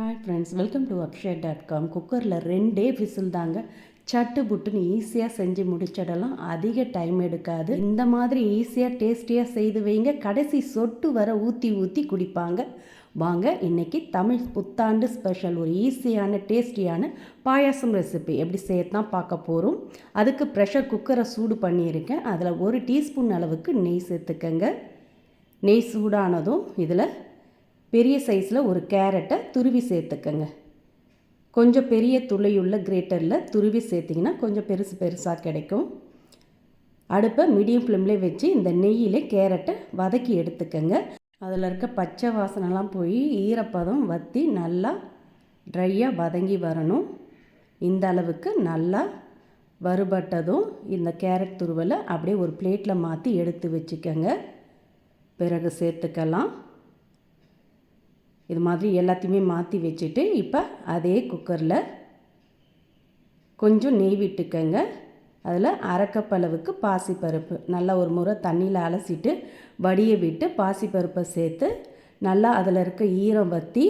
Hi friends welcome to Akshay dot com குக்கரில் ரெண்டே whistle தாங்க. சட்டு புட்டுன்னு ஈஸியாக செஞ்சு முடிச்சிடலாம். அதிக டைம் எடுக்காது. இந்த மாதிரி ஈஸியாக டேஸ்டியாக செய்து வைங்க. கடைசி சொட்டு வர ஊற்றி ஊற்றி குடிப்பாங்க. வாங்க இன்னைக்கு தமிழ் புத்தாண்டு ஸ்பெஷல் ஒரு ஈஸியான டேஸ்டியான பாயாசம் ரெசிபி எப்படி செய்யத்தான் பார்க்க போகிறோம் அதுக்கு ப்ரெஷர் குக்கரை சூடு பண்ணியிருக்கேன். அதில் ஒரு டீஸ்பூன் அளவுக்கு நெய் சேர்த்துக்கங்க. நெய் சூடானதும் இதில் பெரிய சைஸில் ஒரு கேரட்டை துருவி சேர்த்துக்கங்க. கொஞ்சம் பெரிய துளையுள்ள கிரேட்டரில் துருவி சேர்த்திங்கன்னா கொஞ்சம் பெருசு பெருசாக கிடைக்கும். அடுப்பை மீடியம் ஃப்ளேம்லேயே வச்சு இந்த நெய்யில் கேரட்டை வதக்கி எடுத்துக்கங்க. அதில் இருக்க பச்சை வாசனைலாம் போய் ஈரப்பதம் வற்றி நல்லா ட்ரையாக வதங்கி வரணும். இந்த அளவுக்கு நல்லா வறுபட்டதும் இந்த கேரட் துருவலை அப்படியே ஒரு பிளேட்டில் மாற்றி எடுத்து வச்சுக்கோங்க. பிறகு சேர்த்துக்கலாம். இது மாதிரி எல்லாத்தையுமே மாற்றி வச்சுட்டு இப்போ அதே குக்கரில் கொஞ்சம் நெய் விட்டுக்கங்க. அதில் அரைக்கப்பளவுக்கு பாசிப்பருப்பு. நல்லா ஒரு முறை தண்ணியில் அலசிட்டு வடியை விட்டு பாசிப்பருப்பை சேர்த்து நல்லா அதில் இருக்க ஈரம் வற்றி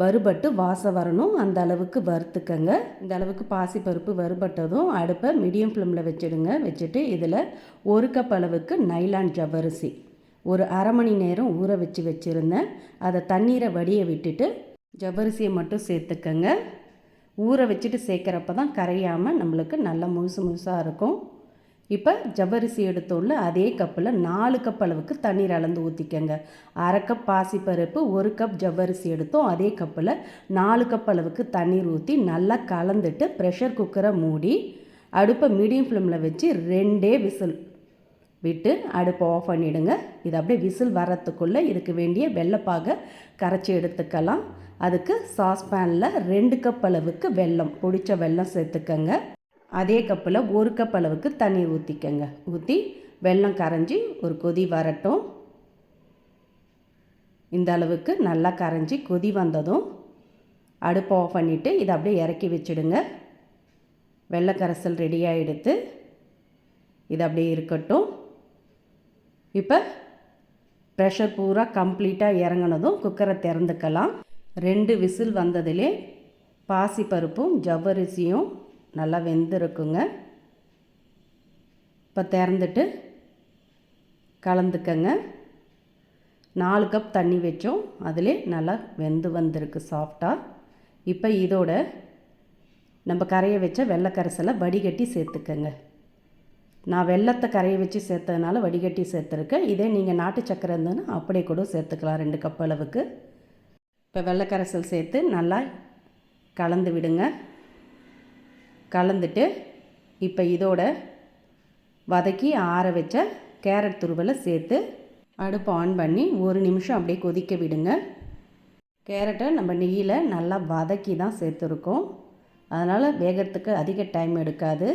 வறுபட்டு வாசம் வரணும். அந்த அளவுக்கு வறுத்துக்கங்க. இந்த அளவுக்கு பாசிப்பருப்பு வறுபட்டதும் அடுப்பை மீடியம் ஃப்ளேமில் வச்சுடுங்க. வச்சுட்டு இதில் ஒரு கப் அளவுக்கு நைலான் ஜவ்வரிசி. ஒரு அரை மணி நேரம் ஊற வச்சு வச்சுருந்தேன். அதை தண்ணீரை வடிய விட்டுட்டு ஜவ்வரிசியை மட்டும் சேர்த்துக்கங்க. ஊற வச்சுட்டு சேர்க்குறப்ப தான் கரையாமல் நம்மளுக்கு நல்லா முழுசு முழுசாக இருக்கும். இப்போ ஜவ்வரிசி எடுத்தோடல அதே கப்பில் நாலு கப் அளவுக்கு தண்ணீர் அளந்து ஊற்றிக்கங்க அரை கப் பாசிப்பருப்பு ஒரு கப் ஜவ்வரிசி எடுத்தோம். அதே கப்பில் நாலு கப் அளவுக்கு தண்ணீர் ஊற்றி நல்லா கலந்துட்டு ப்ரெஷர் குக்கரை மூடி அடுப்பை மீடியம் ஃப்ளேமில் வச்சு ரெண்டே விசில் விட்டு அடுப்பை ஆஃப் பண்ணிவிடுங்க இது அப்படியே விசில் வரத்துக்குள்ளே இதுக்கு வேண்டிய வெள்ளைப்பாக கரைச்சி எடுத்துக்கலாம். அதுக்கு சாஸ்பேனில் ரெண்டு கப் அளவுக்கு வெல்லம் பிடிச்ச வெல்லம் சேர்த்துக்கங்க. அதே கப்பில் ஒரு கப் அளவுக்கு தண்ணீர் ஊற்றிக்கங்க ஊற்றி வெல்லம் கரைஞ்சி ஒரு கொதி வரட்டும். இந்த அளவுக்கு நல்லா கரைஞ்சி கொதி வந்ததும் அடுப்பை ஆஃப் பண்ணிவிட்டு இதை அப்படியே இறக்கி வச்சுடுங்க. வெள்ளை கரைசல் ரெடியாக எடுத்து இது அப்படியே இருக்கட்டும். இப்போ ப்ரெஷர் பூரா கம்ப்ளீட்டாக இறங்கினதும் குக்கரை திறந்துக்கலாம். ரெண்டு விசில் வந்ததிலே பாசிப்பருப்பும் ஜவ்வரிசியும் நல்லா வெந்திருக்குங்க. இப்போ திறந்துட்டு கலந்துக்கங்க. நாலு கப் தண்ணி வச்சோம். அதிலே நல்லா வெந்து வந்திருக்கு சாஃப்டாக இப்போ இதோட நம்ம கரையை வச்ச வெள்ளைக்கரசலை வடிகட்டி சேர்த்துக்கங்க. நான் வெள்ளத்தை கரையை வச்சு சேர்த்ததுனால வடிகட்டி சேர்த்துருக்கேன். இதே நீங்கள் நாட்டு சக்கரை இருந்ததுன்னா அப்படியே கூட சேர்த்துக்கலாம் ரெண்டு கப் அளவுக்கு. இப்போ வெள்ளைக்கரைசல் சேர்த்து நல்லா கலந்து விடுங்க. கலந்துட்டு இப்போ இதோட வதக்கி ஆற வச்ச கேரட் துருவலை சேர்த்து அடுப்பு ஆன் பண்ணி ஒரு நிமிஷம் அப்படியே கொதிக்க விடுங்க. கேரட்டை நம்ம நெய்யில் நல்லா வதக்கி தான் சேர்த்துருக்கோம். அதனால் வேகிறதுக்கு அதிக டைம் எடுக்காது.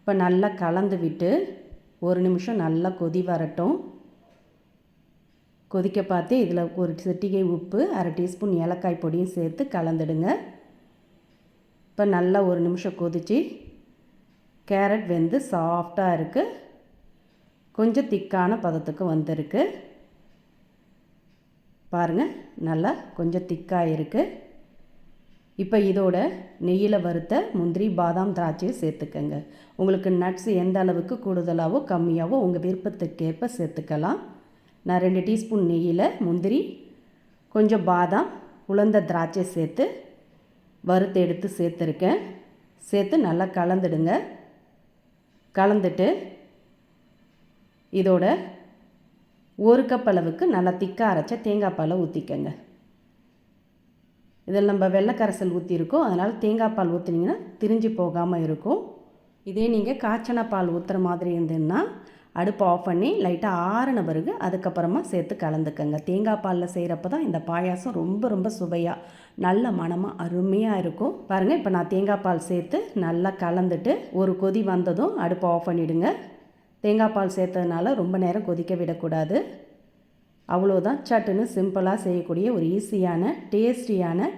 இப்போ நல்லா கலந்து விட்டு ஒரு நிமிஷம் நல்லா கொதி வரட்டும். கொதிக்க பார்த்து இதில் ஒரு சிட்டிகை உப்பு அரை டீஸ்பூன் ஏலக்காய் பொடியும் சேர்த்து கலந்துடுங்க. இப்போ நல்லா ஒரு நிமிஷம் கொதித்து கேரட் வெந்து சாஃப்டாக இருக்குது கொஞ்சம் திக்கான பதத்துக்கு வந்திருக்கு. பாருங்கள் நல்லா கொஞ்சம் திக்காக இருக்குது இப்போ இதோட நெய்யில் வறுத்த முந்திரி பாதாம் திராட்சையை சேர்த்துக்கங்க. உங்களுக்கு நட்ஸ் எந்த அளவுக்கு கூடுதலாகவோ கம்மியாகவோ உங்கள் விருப்பத்துக்கேற்ப சேர்த்துக்கலாம். நான் ரெண்டு டீஸ்பூன் நெய்யில் முந்திரி கொஞ்சம் பாதாம் உலர்ந்த திராட்சை சேர்த்து வறுத்து எடுத்து சேர்த்துருக்கேன். சேர்த்து நல்லா கலந்துடுங்க. கலந்துட்டு இதோட ஒரு கப் அளவுக்கு நல்லா திக்காக அரைச்ச தேங்காய் பாலை ஊற்றிக்கங்க இதில் நம்ம வெள்ளைக்கரைசல் ஊற்றிருக்கோம் அதனால் தேங்காய் பால் ஊற்றுனீங்கன்னா திரிஞ்சு போகாமல் இருக்கும். இதே நீங்கள் காய்ச்சன பால் ஊற்றுற மாதிரி இருந்ததுன்னா அடுப்பு ஆஃப் பண்ணி லைட்டாக ஆறின பிறகு அதுக்கப்புறமா சேர்த்து கலந்துக்கங்க. தேங்காய் பாலில் செய்கிறப்ப தான் இந்த பாயாசம் ரொம்ப ரொம்ப சுவையாக நல்ல மனமாக அருமையாக இருக்கும். பாருங்கள் இப்போ நான் தேங்காய் பால் சேர்த்து நல்லா கலந்துட்டு ஒரு கொதி வந்ததும் அடுப்பு ஆஃப் பண்ணிவிடுங்க தேங்காய் பால் சேர்த்ததுனால ரொம்ப நேரம் கொதிக்க விடக்கூடாது. அவ்வளோதான். சட்டுன்னு சிம்பிளாக செய்யக்கூடிய ஒரு ஈஸியான டேஸ்டியான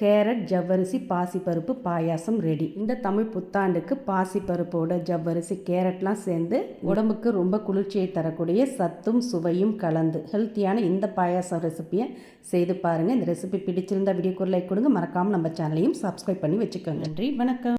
கேரட் ஜவ்வரிசி பாசிப்பருப்பு பாயாசம் ரெடி இந்த தமிழ் புத்தாண்டுக்கு பாசிப்பருப்போட ஜவ்வரிசி கேரட்லாம் சேர்ந்து உடம்புக்கு ரொம்ப குளிர்ச்சியை தரக்கூடிய சத்தும் சுவையும் கலந்து ஹெல்த்தியான இந்த பாயாசம் ரெசிப்பியை செய்து பாருங்கள் இந்த ரெசிபி பிடிச்சிருந்தா வீடியோக்கு லைக் கொடுங்க. மறக்காமல் நம்ம சேனலையும் சப்ஸ்கிரைப் பண்ணி வச்சுக்கோங்க. நன்றி. வணக்கம்.